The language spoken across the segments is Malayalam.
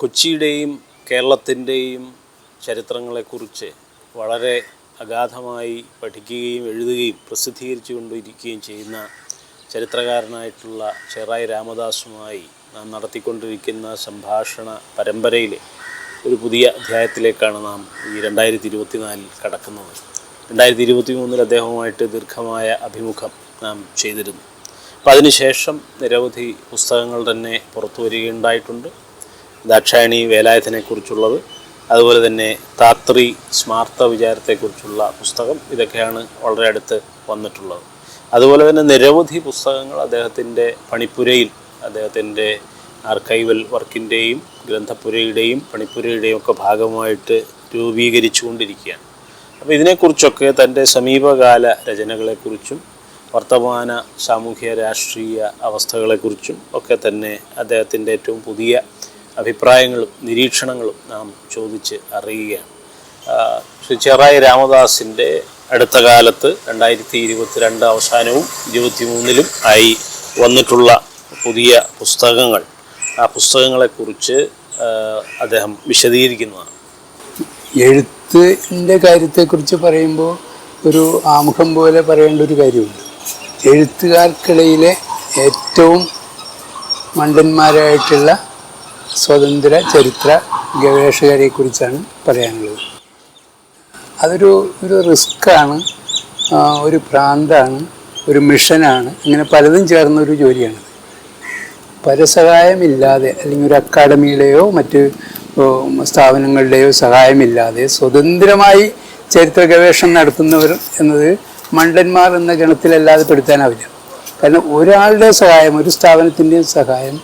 കൊച്ചിയുടെയും കേരളത്തിന്റെയും ചരിത്രങ്ങളെക്കുറിച്ച് വളരെ അഗാധമായി പഠിക്കുകയും എഴുതുകയും പ്രസിദ്ധീകരിച്ചു കൊണ്ടിരിക്കുകയും ചെയ്യുന്ന ചരിത്രകാരനായിട്ടുള്ള ചെറായി രാമദാസുമായി നാം നടത്തിക്കൊണ്ടിരിക്കുന്ന സംഭാഷണ പരമ്പരയിലെ ഒരു പുതിയ അധ്യായത്തിലേക്കാണ് നാം ഈ രണ്ടായിരത്തി ഇരുപത്തിനാലിൽ കടക്കുന്നത്. രണ്ടായിരത്തി ഇരുപത്തി മൂന്നിൽ അദ്ദേഹവുമായിട്ട് ദീർഘമായ അഭിമുഖം നാം ചെയ്തിരുന്നു. അപ്പം അതിനുശേഷം നിരവധി പുസ്തകങ്ങൾ തന്നെ പുറത്തു വരികയുണ്ടായിട്ടുണ്ട്. ദാക്ഷായണി വേലായത്തിനെക്കുറിച്ചുള്ളത് അതുപോലെ തന്നെ താത്രി സ്മാർത്ത വിചാരത്തെക്കുറിച്ചുള്ള പുസ്തകം ഇതൊക്കെയാണ് വളരെ അടുത്ത് വന്നിട്ടുള്ളത്. അതുപോലെ തന്നെ നിരവധി പുസ്തകങ്ങൾ അദ്ദേഹത്തിന്റെ പണിപ്പുരയിൽ അദ്ദേഹത്തിന്റെ ആർക്കൈവൽ വർക്കിന്റെയും ഗ്രന്ഥപ്പുരയുടെയും പണിപ്പുരയുടെയും ഒക്കെ ഭാഗമായിട്ട് രൂപീകരിച്ചു കൊണ്ടിരിക്കുകയാണ് അപ്പോൾ ഇതിനെക്കുറിച്ചൊക്കെ തന്റെ സമീപകാല രചനകളെക്കുറിച്ചും വർത്തമാന സാമൂഹ്യ രാഷ്ട്രീയ അവസ്ഥകളെക്കുറിച്ചും ഒക്കെ തന്നെ അദ്ദേഹത്തിന്റെ ഏറ്റവും പുതിയ അഭിപ്രായങ്ങളും നിരീക്ഷണങ്ങളും നാം ചോദിച്ച് അറിയുകയാണ്. ശ്രീ ചെറായി രാമദാസിന്റെ അടുത്ത കാലത്ത് രണ്ടായിരത്തി ഇരുപത്തിരണ്ട് അവസാനവും ഇരുപത്തി മൂന്നിലും ആയി വന്നിട്ടുള്ള പുതിയ പുസ്തകങ്ങൾ. ആ പുസ്തകങ്ങളെക്കുറിച്ച് അദ്ദേഹം വിശദീകരിക്കുന്നതാണ്. എഴുത്തിന്റെ കാര്യത്തെക്കുറിച്ച് പറയുമ്പോൾ ഒരു ആമുഖം പോലെ പറയേണ്ട ഒരു കാര്യമുണ്ട്. എഴുത്തുകാർക്കിടയിലെ ഏറ്റവും മണ്ടന്മാരായിട്ടുള്ള സ്വതന്ത്ര ചരിത്ര ഗവേഷകരെ കുറിച്ചാണ് പറയാനുള്ളത്. അതൊരു ഒരു റിസ്ക്കാണ് ഒരു പ്രാന്താണ് ഒരു മിഷനാണ്. ഇങ്ങനെ പലതും ചേർന്ന ഒരു ജോലിയാണ്. പരസഹായമില്ലാതെ അല്ലെങ്കിൽ ഒരു അക്കാഡമിയുടെയോ മറ്റ് സ്ഥാപനങ്ങളുടെയോ സഹായമില്ലാതെ സ്വതന്ത്രമായി ചരിത്ര ഗവേഷണം നടത്തുന്നവർ എന്നത് മണ്ടന്മാർ എന്ന ഗണത്തിലല്ലാതെ പെടുത്താനാവില്ല കാരണം ഒരാളുടെ സഹായം ഒരു സ്ഥാപനത്തിന്റെയും സഹായം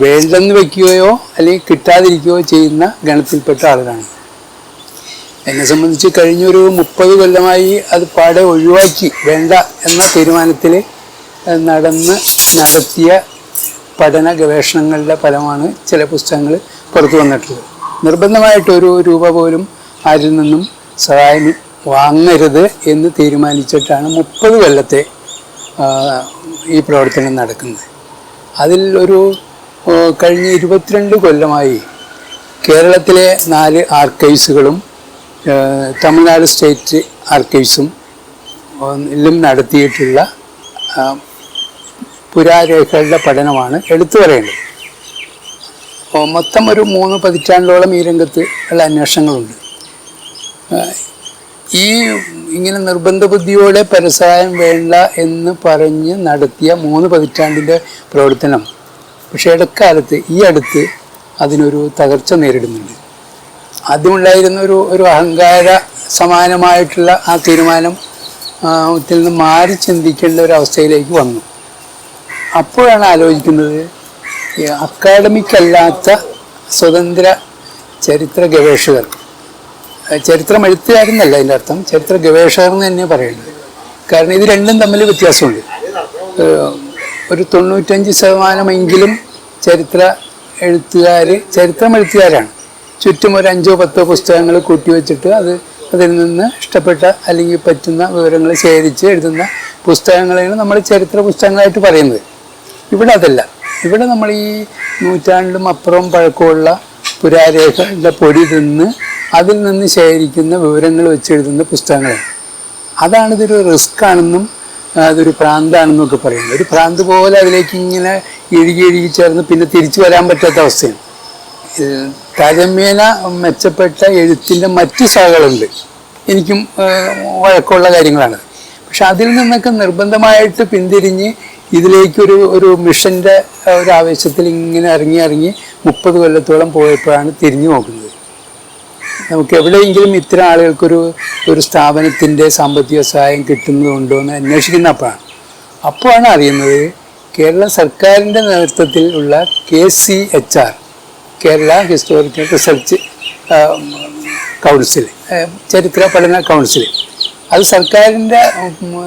വേണ്ടെന്ന് വയ്ക്കുകയോ അല്ലെങ്കിൽ കിട്ടാതിരിക്കുകയോ ചെയ്യുന്ന ഗണത്തിൽപ്പെട്ട ആളുകളാണ്. എന്നെ സംബന്ധിച്ച് കഴിഞ്ഞൊരു മുപ്പത് കൊല്ലമായി അത് പാടെ ഒഴിവാക്കി വേണ്ട എന്ന തീരുമാനത്തിൽ നടന്ന് നടത്തിയ പഠന ഗവേഷണങ്ങളുടെ ഫലമാണ് ചില പുസ്തകങ്ങൾ പുറത്തു വന്നിട്ടുള്ളത്. നിർബന്ധമായിട്ട് ഒരു രൂപ പോലും ആരിൽ നിന്നും സഹായം വാങ്ങരുത് എന്ന് തീരുമാനിച്ചിട്ടാണ് മുപ്പത് കൊല്ലത്തെ ഈ പ്രവർത്തനം നടക്കുന്നത്. അതിൽ ഒരു കഴിഞ്ഞ ഇരുപത്തിരണ്ട് കൊല്ലമായി കേരളത്തിലെ നാല് ആർക്കൈവ്സുകളും തമിഴ്നാട് സ്റ്റേറ്റ് ആർക്കൈവ്സും ലും നടത്തിയിട്ടുള്ള പുരാരേഖകളുടെ പഠനമാണ് എടുത്തു പറയേണ്ടത്. മൊത്തം ഒരു മൂന്ന് പതിറ്റാണ്ടോളം ഈ രംഗത്ത് ഉള്ള അന്വേഷണങ്ങളുണ്ട്. ഈ ഇങ്ങനെ നിർബന്ധ ബുദ്ധിയോടെ പരസഹായം വേണ്ട എന്ന് പറഞ്ഞ് നടത്തിയ മൂന്ന് പതിറ്റാണ്ടിന്റെ പ്രവർത്തനം പക്ഷേ ഇടക്കാലത്ത് ഈ അടുത്ത് അതിനൊരു തകർച്ച നേരിടുന്നുണ്ട്. ആദ്യമുണ്ടായിരുന്ന ഒരു ഒരു അഹങ്കാര സമാനമായിട്ടുള്ള ആ തീരുമാനം ത്തിൽ നിന്ന് മാറി ചിന്തിക്കേണ്ട ഒരു അവസ്ഥയിലേക്ക് വന്നു. അപ്പോഴാണ് ആലോചിക്കുന്നത് അക്കാഡമിക് അല്ലാത്ത സ്വതന്ത്ര ചരിത്ര ഗവേഷകർ ചരിത്രം എഴുത്തുകാരെന്നല്ല അതിന്റെ അർത്ഥം ചരിത്ര ഗവേഷകർ എന്ന് തന്നെ പറയുന്നത്. കാരണം ഇത് രണ്ടും തമ്മിൽ വ്യത്യാസമുണ്ട്. ഒരു തൊണ്ണൂറ്റഞ്ച് ശതമാനമെങ്കിലും ചരിത്ര എഴുത്തുകാർ ചരിത്രം എഴുത്തുകാരാണ്. ചുറ്റും ഒരു അഞ്ചോ പത്തോ പുസ്തകങ്ങൾ കൂട്ടിവെച്ചിട്ട് അത് അതിൽ നിന്ന് ഇഷ്ടപ്പെട്ട അല്ലെങ്കിൽ പറ്റുന്ന വിവരങ്ങൾ ശേഖരിച്ച് എഴുതുന്ന പുസ്തകങ്ങളെയാണ് നമ്മൾ ചരിത്ര പുസ്തകങ്ങളായിട്ട് പറയുന്നത്. ഇവിടെ അതല്ല. ഇവിടെ നമ്മൾ ഈ നൂറ്റാണ്ടിലും അപ്പുറം പഴക്കമുള്ള പുരാരേഖകളുടെ പൊടി തിന്ന് അതിൽ നിന്ന് ശേഖരിക്കുന്ന വിവരങ്ങൾ വെച്ചെഴുതുന്ന പുസ്തകങ്ങളാണ്. അതാണ് ഇതൊരു റിസ്ക് ആണെന്നും അതൊരു പ്രാന്താണെന്നൊക്കെ പറയുന്നത് ഒരു പ്രാന്ത് പോലെ അതിലേക്ക് ഇങ്ങനെ ഇഴുകി ഇഴുകി ചേർന്ന് പിന്നെ തിരിച്ചു വരാൻ പറ്റാത്ത അവസ്ഥയാണ്. ഏഹ് താരതമ്യേന മെച്ചപ്പെട്ട എഴുത്തിന്റെ മറ്റ് ശാഖകളുണ്ട്. എനിക്കും വഴക്കമുള്ള കാര്യങ്ങളാണ്. പക്ഷെ അതിൽ നിന്നൊക്കെ നിർബന്ധമായിട്ട് പിന്തിരിഞ്ഞ് ഇതിലേക്കൊരു ഒരു മിഷന്റെ ഒരു ആവേശത്തിൽ ഇങ്ങനെ ഇറങ്ങി ഇറങ്ങി മുപ്പത് കൊല്ലത്തോളം പോയപ്പോഴാണ് തിരിഞ്ഞു നോക്കുന്നത്. നമുക്ക് എവിടെയെങ്കിലും ഇത്തരം ആളുകൾക്കൊരു ഒരു സ്ഥാപനത്തിന്റെ സാമ്പത്തിക സഹായം കിട്ടുന്നതുണ്ടോ എന്ന് അന്വേഷിക്കുന്ന അപ്പോഴാണ് അപ്പോഴാണ് അറിയുന്നത് കേരള സർക്കാരിന്റെ നേതൃത്വത്തിൽ ഉള്ള K C H R Kerala historical research council ചരിത്ര പഠന കൗൺസിൽ അത് സർക്കാരിന്റെ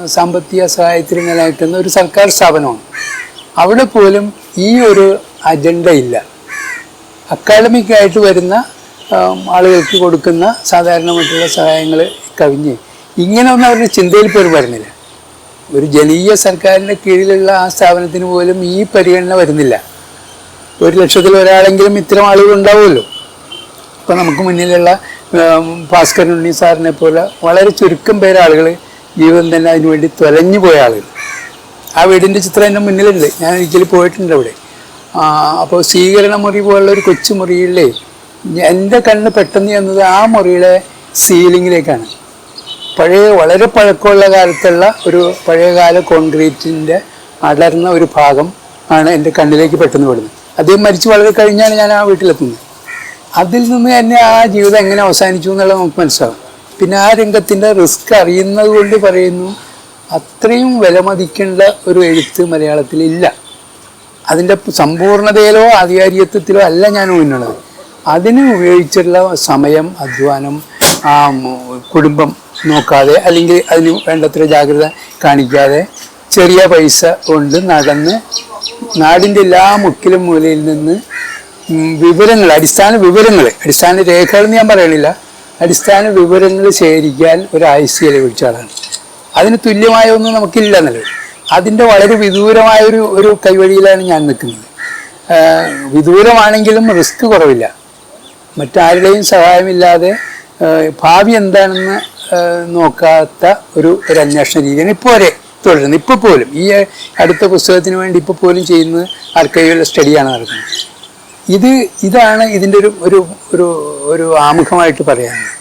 സാമ്പത്തിക സഹായത്തിൽ നിലനിൽക്കുന്ന ഒരു സർക്കാർ സ്ഥാപനമാണ്. അവിടെ പോലും ഈ ഒരു അജണ്ട ഇല്ല. അക്കാഡമിക്കായിട്ട് വരുന്ന ആം, ആളുകൾക്ക് കൊടുക്കുന്ന സാധാരണമായിട്ടുള്ള സഹായങ്ങൾ കവിഞ്ഞ്. ഇങ്ങനെയൊന്നും അവരുടെ ചിന്തയിൽ പോലും വരുന്നില്ല. ഒരു ജനീയ സർക്കാരിന്റെ കീഴിലുള്ള ആ സ്ഥാപനത്തിന് പോലും ഈ പരിഗണന വരുന്നില്ല. ഒരു ലക്ഷത്തിൽ ഒരാളെങ്കിലും ഇത്തരം ആളുകൾ ഉണ്ടാവുമല്ലോ. ഇപ്പം നമുക്ക് മുന്നിലുള്ള ഭാസ്കർ ഉണ്ണി സാറിനെ പോലെ വളരെ ചുരുക്കം പേര് ആളുകൾ ജീവിതം തന്നെ അതിനുവേണ്ടി തൊലഞ്ഞു പോയ ആളുകൾ. ആ വീടിന്റെ ചിത്രം എന്റെ മുന്നിലുണ്ട്. ഞാൻ ഒരിക്കലും പോയിട്ടുണ്ട് അവിടെ. അപ്പോൾ സ്വീകരണ മുറി പോലുള്ള ഒരു കൊച്ചു മുറിയിലേ എന്റെ കണ്ണ് പെട്ടെന്ന് ചെന്നത് ആ മുറിയിലെ സീലിങ്ങിലേക്കാണ് പഴയ വളരെ പഴക്കമുള്ള കാലത്തുള്ള ഒരു പഴയകാല കോൺക്രീറ്റിന്റെ അടർന്ന ഒരു ഭാഗം ആണ് എന്റെ കണ്ണിലേക്ക് പെട്ടെന്ന് പെടുന്നത്. അദ്ദേഹം മരിച്ചു വളരെ കഴിഞ്ഞാണ് ഞാൻ ആ വീട്ടിലെത്തുന്നത്. അതിൽ നിന്ന് തന്നെ ആ ജീവിതം എങ്ങനെ അവസാനിച്ചു എന്നുള്ളത് നമുക്ക് മനസ്സിലാവും പിന്നെ ആ രംഗത്തിന്റെ റിസ്ക് അറിയുന്നത് കൊണ്ട് പറയുന്നു അത്രയും വിലമതിക്കേണ്ട ഒരു എഴുത്ത് മലയാളത്തിൽ ഇല്ല. അതിന്റെ സമ്പൂർണതയിലോ ആധികാരികത്വത്തിലോ അല്ല ഞാൻ മുന്നുള്ളത് അതിന് ഉപയോഗിച്ചിട്ടുള്ള സമയം അധ്വാനം കുടുംബം നോക്കാതെ അല്ലെങ്കിൽ അതിന് വേണ്ടത്ര ജാഗ്രത കാണിക്കാതെ ചെറിയ പൈസ കൊണ്ട് നടന്ന് നാടിന്റെ എല്ലാ മുക്കിലും മൂലയിൽ നിന്ന് വിവരങ്ങൾ അടിസ്ഥാന വിവരങ്ങൾ അടിസ്ഥാന രേഖകളെന്ന് ഞാൻ പറയണില്ല. അടിസ്ഥാന വിവരങ്ങൾ ശേഖരിക്കാൻ ഒരു ആയുസ് ചെലവഴിച്ച ആളാണ്. അതിന് തുല്യമായ ഒന്നും നമുക്കില്ല എന്നുള്ളത്. അതിന്റെ വളരെ വിദൂരമായൊരു ഒരു കൈവഴിയിലാണ് ഞാൻ നിൽക്കുന്നത്. വിദൂരമാണെങ്കിലും റിസ്ക് കുറവില്ല. മറ്റാരുടെയും സഹായമില്ലാതെ ഭാവി എന്താണെന്ന് നോക്കാത്ത ഒരു ഒരു അന്വേഷണ രീതിയാണ് ഇപ്പോൾ വരെ തുടരുന്നത്. ഇപ്പോൾ പോലും ഈ അടുത്ത പുസ്തകത്തിന് വേണ്ടി ഇപ്പോൾ പോലും ചെയ്യുന്നത് ആർക്കൈവൽ സ്റ്റഡിയാണ് നടക്കുന്നത്. ഇത് ഇതാണ് ഇതിന്റെ ഒരു ഒരു ഒരു ആമുഖമായിട്ട് പറയാനുള്ളത്.